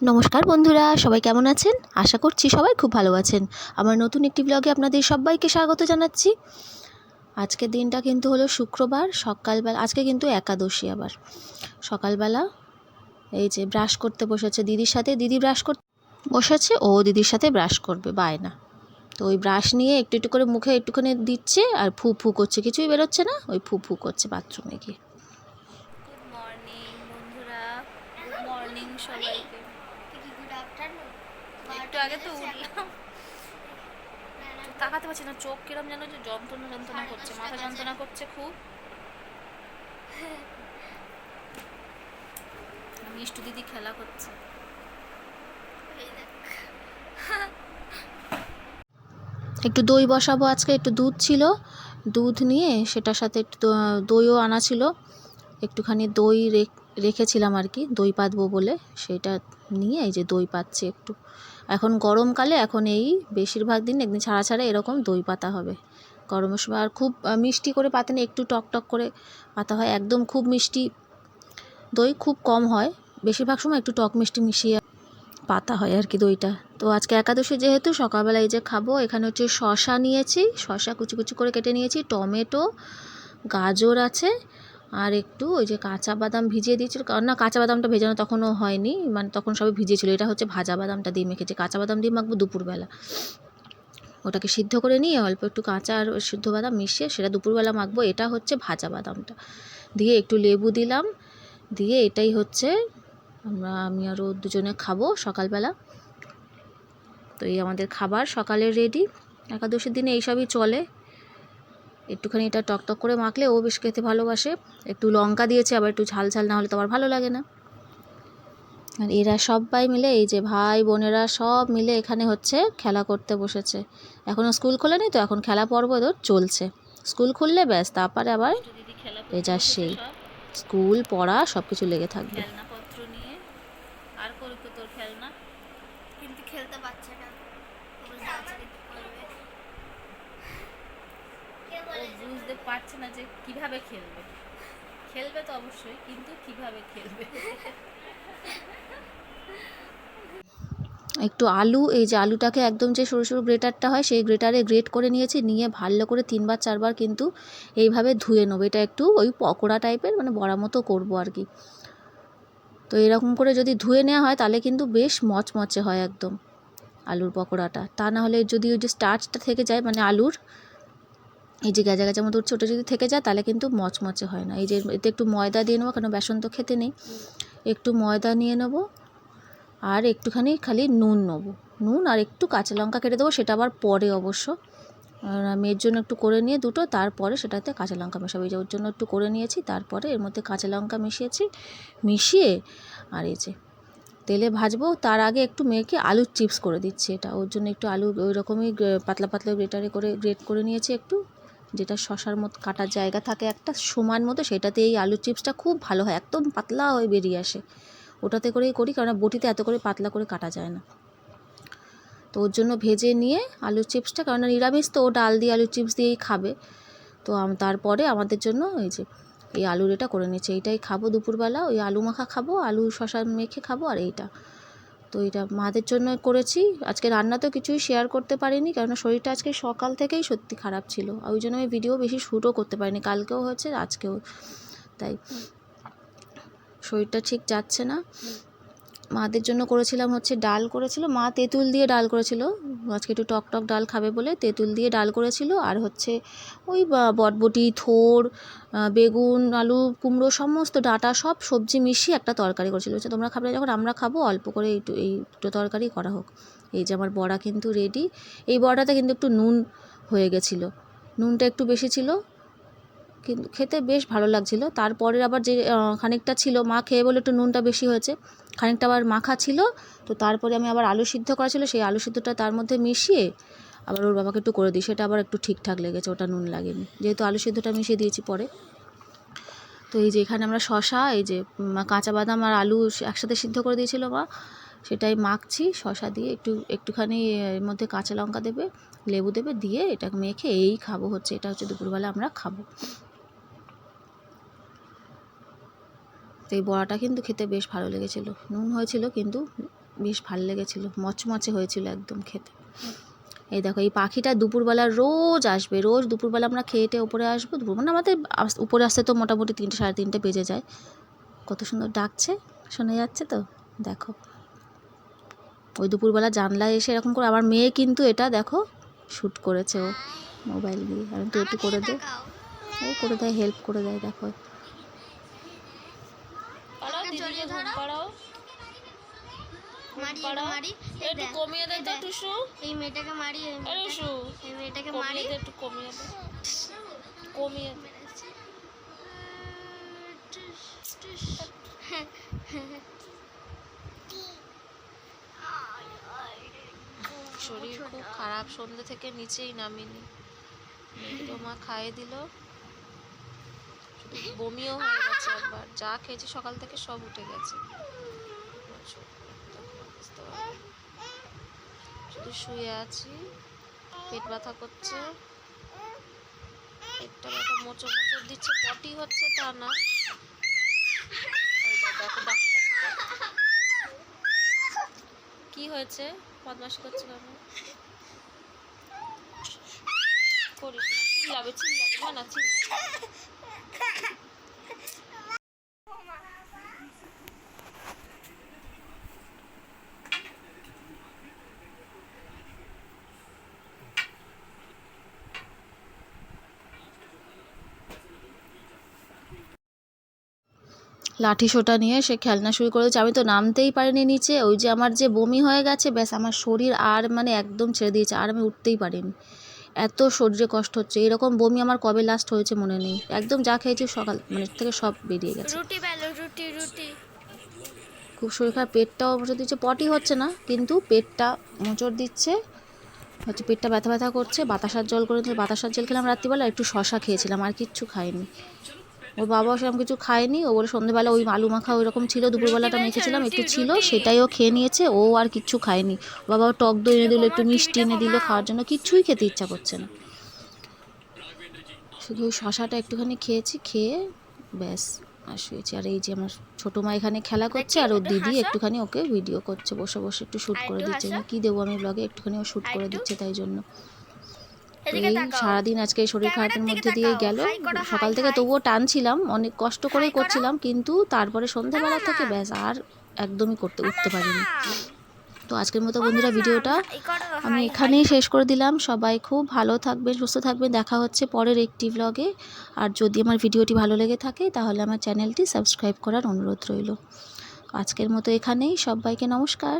নমস্কার বন্ধুরা, সবাই কেমন আছেন? আশা করছি সবাই খুব ভালো আছেন। আমার নতুন একটি ব্লগে আপনাদের সবাইকে স্বাগত জানাচ্ছি। আজকের দিনটা কিন্তু হলো শুক্রবার, সকালবেলা আজকে কিন্তু একাদশী আবার। সকালবেলা এই যে ব্রাশ করতে বসেছে দিদির সাথে, দিদি ব্রাশ করতে বসেছে, ও দিদির সাথে ব্রাশ করবে বায় না তো ওই ব্রাশ নিয়ে একটু একটু করে মুখে একটুখানি দিচ্ছে আর ফু ফু করছে, কিছুই বেরোচ্ছে না, ওই ফু ফু করছে বাথরুমে গিয়ে। একটু আগে তো উঠলাম। তাকাতে পারছি না চোখ কিরম যেন যে যন্ত্রণা যন্ত্রণা করছে মাথা যন্ত্রণা করছে খুব। মিষ্টু দিদি খেলা করছে। একটু দই বসাবো আজকে একটু দুধ ছিল দুধ নিয়ে সেটার সাথে একটু দো- দইও আনা ছিল। একটুখানি দই রেখ- রেখেছিলাম আর কি, দই পাতবো বলে সেটা নিয়ে এই যে দই পাচ্ছি একটু। এখন গরমকালে এখন এই বেশিরভাগ দিন একদিন ছাড়া ছাড়া এরকম দই পাতা হবে। গরমের সময় আর খুব মিষ্টি করে পাতে না, একটু টক টক করে পাতা হয়। একদম খুব মিষ্টি দই খুব কম হয়। বেশিরভাগ সময় একটু টক মিষ্টি মিশিয়ে পাতা হয় আর কি দইটা। তো আজকে একাদশী যেহেতু, সকালবেলা এই যে খাব, এখানে হচ্ছে শশা নিয়েছি শশা কুচি কুচি করে কেটে নিয়েছি। টমেটো, গাজর আছে আর একটু ওই যে কাঁচা বাদাম ভিজিয়ে দিয়েছিল। কারণ না, কাঁচা বাদামটা ভেজানো তখনও হয়নি। মানে তখন সবে ভিজিয়েছিল এটা হচ্ছে ভাজা বাদামটা দিয়ে মেখেছি। কাঁচা বাদাম দিয়ে মাখবো দুপুরবেলা। ওটাকে সিদ্ধ করে নিয়ে অল্প একটু কাঁচা আর সিদ্ধ বাদাম মিশিয়ে সেটা দুপুরবেলা মাখবো। এটা হচ্ছে ভাজা বাদামটা। দিয়ে একটু লেবু দিলাম। দিয়ে এটাই হচ্ছে আমরা, আমি আরও দুজনে খাব সকালবেলা। তো এই আমাদের খাবার সকালে রেডি একাদশীর দিনে এইসবই চলে। একটুখানি এটা টকটক করে মাখলে ও বেশ খেতে ভালোবাসে। একটু লঙ্কা দিয়েছে আবার একটু ঝাল ঝাল না হলে তো আবার ভালো লাগে না। আর এরা সবাই মিলে এই যে ভাই বোনেরা সব মিলে এখানে হচ্ছে খেলা করতে বসেছে। এখনও স্কুল খোলেনি তো এখন খেলা পর্ব ওদের চলছে। স্কুল খুললে ব্যাস তারপরে আবার যা সেই। স্কুল পড়া সব কিছু লেগে থাকবে। আর তোর খেলনা? কিন্তু খেলতে পারছে না ওগুলো তাড়াতাড়ি করবে কে ও বুঝতে পারছে না যে কীভাবে খেলবে। খেলবে তো অবশ্যই কিন্তু কীভাবে খেলবে? একটু আলু এই যে আলুটাকে একদম যে সরু সরু গ্রেটারটা হয় সেই গ্রেটারে গ্রেট করে নিয়েছি নিয়ে ভালো করে তিনবার চারবার কিন্তু এইভাবে ধুয়ে নেব। এটা একটু ওই পকোড়া টাইপের মানে বড়া মতো করব আর কি। তো এরকম করে যদি ধুয়ে নেওয়া হয় তাহলে কিন্তু বেশ মচমচে হয় একদম আলুর পকোড়াটা। তা না হলে যদি ওই যে স্টার্চটা থেকে যায় মানে আলুর এই যে গেজা গেজা মতো ওটা যদি থেকে যায়, তাহলে কিন্তু মচমচে হয় না। এই যে এতে একটু ময়দা দিয়ে নেব, কেন বেসন তো খেতে নেই। একটু ময়দা নিয়ে নেব, আর একটুখানি খালি নুন নেব। নুন আর একটু কাঁচা লঙ্কা কেটে দেবো, সেটা আবার পরে অবশ্য। মেয়ের জন্য একটু করে নিয়ে দুটো, তারপরে সেটাতে কাঁচা লঙ্কা মেশাবো। এই যে ওর জন্য একটু করে নিয়েছি, তারপরে এর মধ্যে কাঁচা লঙ্কা মিশিয়েছি, মিশিয়ে আর এই যে তেলে ভাজবো। তার আগে একটু মেয়েকে আলুর চিপস করে দিচ্ছি এটা। ওর জন্য একটু আলু ওই রকমই পাতলা পাতলা গ্রেটারে করে, গ্রেট করে নিয়েছি একটু। যেটা শশার মতো কাটার জায়গা থাকে একটা সমান মতো সেটাতে এই আলুর চিপসটা খুব ভালো হয়, একদম পাতলা হয়ে বেরিয়ে আসে। ওটাতে করেই করি কারণ বটিতে এত করে পাতলা করে কাটা যায় না। তো ওর জন্য ভেজে নিয়ে আলুর চিপসটা কারণ নিরামিষ তো, ও ডাল দিয়ে আলুর চিপস দিয়েই খাবে। তো তারপরে আমাদের জন্য এই যে, এই আলুর এটা করে নিয়েছি। এইটাই খাব দুপুরবেলা, ওই আলু মাখা খাব, আলু শশা মেখে খাব, আর এইটা। তো এটা মাদের জন্য করেছি। আজকে রান্না তো কিছুই শেয়ার করতে পারিনি কারণ শরীরটা আজকে সকাল থেকেই সত্যি খারাপ ছিল। ওই জন্য আমি ভিডিও বেশি শ্যুটও করতে পারিনি, কালকেও হয়েছে, আজকেও। তাই শরীরটা ঠিক যাচ্ছে না। মাদের জন্য করেছিলাম হচ্ছে ডাল করেছিল। মা তেঁতুল দিয়ে ডাল করেছিল। আজকে একটু টক টক ডাল খাবে বলে তেঁতুল দিয়ে ডাল করেছিল। আর হচ্ছে ওই বটবটি, থোর বেগুন, আলু, কুমড়ো সমস্ত ডাঁটা সব সবজি মিশিয়ে একটা তরকারি করেছিল। বলছে, তোমরা খাবে যখন আমরা খাব, অল্প করে একটু, এই দুটো তরকারি করা হোক। এই যে আমার বড়া কিন্তু রেডি এই বড়াতে কিন্তু একটু নুন হয়ে গেছিল। নুনটা একটু বেশি ছিল। কিন্তু খেতে বেশ ভালো লাগছিল। তারপরের আবার যে খানিকটা ছিল, মা খেয়ে বলে একটু নুনটা বেশি হয়েছে। খানিকটা আবার মাখা ছিল, তো তারপরে আমি আবার আলু সিদ্ধ করা ছিল, সেই আলু সিদ্ধটা তার মধ্যে মিশিয়ে আবার ওর বাবাকে একটু করে দিই। সেটা আবার একটু ঠিকঠাক লেগেছে, ওটা নুন লাগেনি। যেহেতু আলু সিদ্ধটা মিশিয়ে দিয়েছি পরে। তো এই যে এখানে আমরা শশা এই যে কাঁচা বাদাম আর আলু একসাথে সিদ্ধ করে দিয়েছিল মা, সেটাই মাখছি। শশা দিয়ে একটু, একটুখানি এর মধ্যে কাঁচা লঙ্কা দেবে, লেবু দেবে, দিয়ে এটা মেখে এই খাব হচ্ছে। এটা হচ্ছে দুপুরবেলা আমরা খাব। তো এই বড়াটা কিন্তু খেতে বেশ ভালো লেগেছিল। নুন হয়েছিল কিন্তু বেশ ভালো লেগেছিল। মচমচে হয়েছিল একদম খেতে। এই দেখো, এই পাখিটা দুপুরবেলা রোজ আসবে। রোজ দুপুরবেলা আমরা খেয়েটে উপরে আসব। দুপুর মানে আমাদের উপরে আসতে তো মোটামুটি তিনটে, সাড়ে তিনটে বেজে যায়। কত সুন্দর ডাকছে, শোনা যাচ্ছে তো? দেখো। ওই দুপুরবেলা জানলায় এসে এরকম করে আমার মেয়ে কিন্তু এটা দেখো শ্যুট করেছে ও মোবাইল দিয়ে। আমি তো একটু করে দে। ও করে দেয় হেল্প করে দেয়, দেখো। ঘুম পাড়াও। মারি মারি একটু কমিয়ে দে এই তো এই মেয়েটাকে মারি আরে শু এই মেয়েটাকে মারি একটু কমিয়ে দে। কমিয়ে দে। শরীর খুব খারাপ সন্ধ্যে থেকে নিচেই নামিনি। মেয়েকে মা খাইয়ে দিল। বমিও হয়ে গেছে একবার। যা খেয়েছি সকাল থেকে সব উঠে গেছে। শুধু শুয়ে আছি, পেট ব্যথা করছে। পেটটা ব্যথা মোচড় মোচড় দিচ্ছে, পটি হচ্ছে তা না। কি হয়েছে? বদমাশি করছে কেন? করিস না, চিল্লাবে চিল্লাবে। না না, চিল্লাবে লাঠি সোটা নিয়ে সে খেলনা শুরু করেছে। আমি তো নামতেই পারিনি নিচে। ওই যে আমার যে বমি হয়ে গেছে, ব্যাস আমার শরীর আর মানে একদম ছেড়ে দিয়েছে। আর আমি উঠতেই পারিনি। এত শরীরে কষ্ট হচ্ছে। এরকম বমি আমার কবে লাস্ট হয়েছে মনে নেই। একদম যা খেয়েছি সকাল মানে থেকে সব বেরিয়ে গেছে। রুটি রুটি রুটি। খুব শরীর খারাপ পেটটাও মোচড় দিচ্ছে পটি হচ্ছে না কিন্তু পেটটা মোচড় দিচ্ছে। হচ্ছে পেটটা ব্যথা ব্যথা করছে বাতাসার জল করে বাতাসার জল খেলাম রাত্রিবেলা একটু শশা খেয়েছিলাম আর কিচ্ছু খাইনি। ওর বাবাও সেরকম কিছু খায়নি ও বলে সন্ধ্যেবেলা ওই আলু মাখা ওইরকম ছিল দুপুরবেলাটা মেখেছিলাম একটু ছিল সেটাই ও খেয়ে নিয়েছে ও আর কিচ্ছু খায়নি। বাবাও টক দই এনে দিল একটু মিষ্টি এনে দিল খাওয়ার জন্য কিচ্ছুই খেতে ইচ্ছা করছে না। শুধু ওই শশাটা একটুখানি খেয়েছি খেয়ে ব্যাস আর শুয়েছি। আর এই যে আমার ছোটো মা এখানে খেলা করছে আর ওর দিদি একটুখানি ওকে ভিডিও করছে বসে বসে একটু শ্যুট করে দিচ্ছে। কী দেবো আমি ব্লগে একটুখানি ও শ্যুট করে দিচ্ছে তাই জন্য। এই সারাদিন আজকে শরীর খারাপের মধ্যে দিয়ে। গেল। সকাল থেকে তবুও টানছিলাম অনেক কষ্ট করে। করছিলাম কিন্তু তারপরে সন্ধ্যাবেলা থেকে ব্যাস আর একদমই করতে উঠতে পারিনি। তো আজকের মতো বন্ধুরা ভিডিওটা আমি এখানেই শেষ করে দিলাম। সবাই খুব ভালো থাকবেন সুস্থ থাকবেন। দেখা হচ্ছে পরের একটি ব্লগে আর যদি আমার ভিডিওটি ভালো লেগে থাকে তাহলে আমার চ্যানেলটি সাবস্ক্রাইব করার অনুরোধ রইল। আজকের মতো এখানেই। সবাইকে নমস্কার।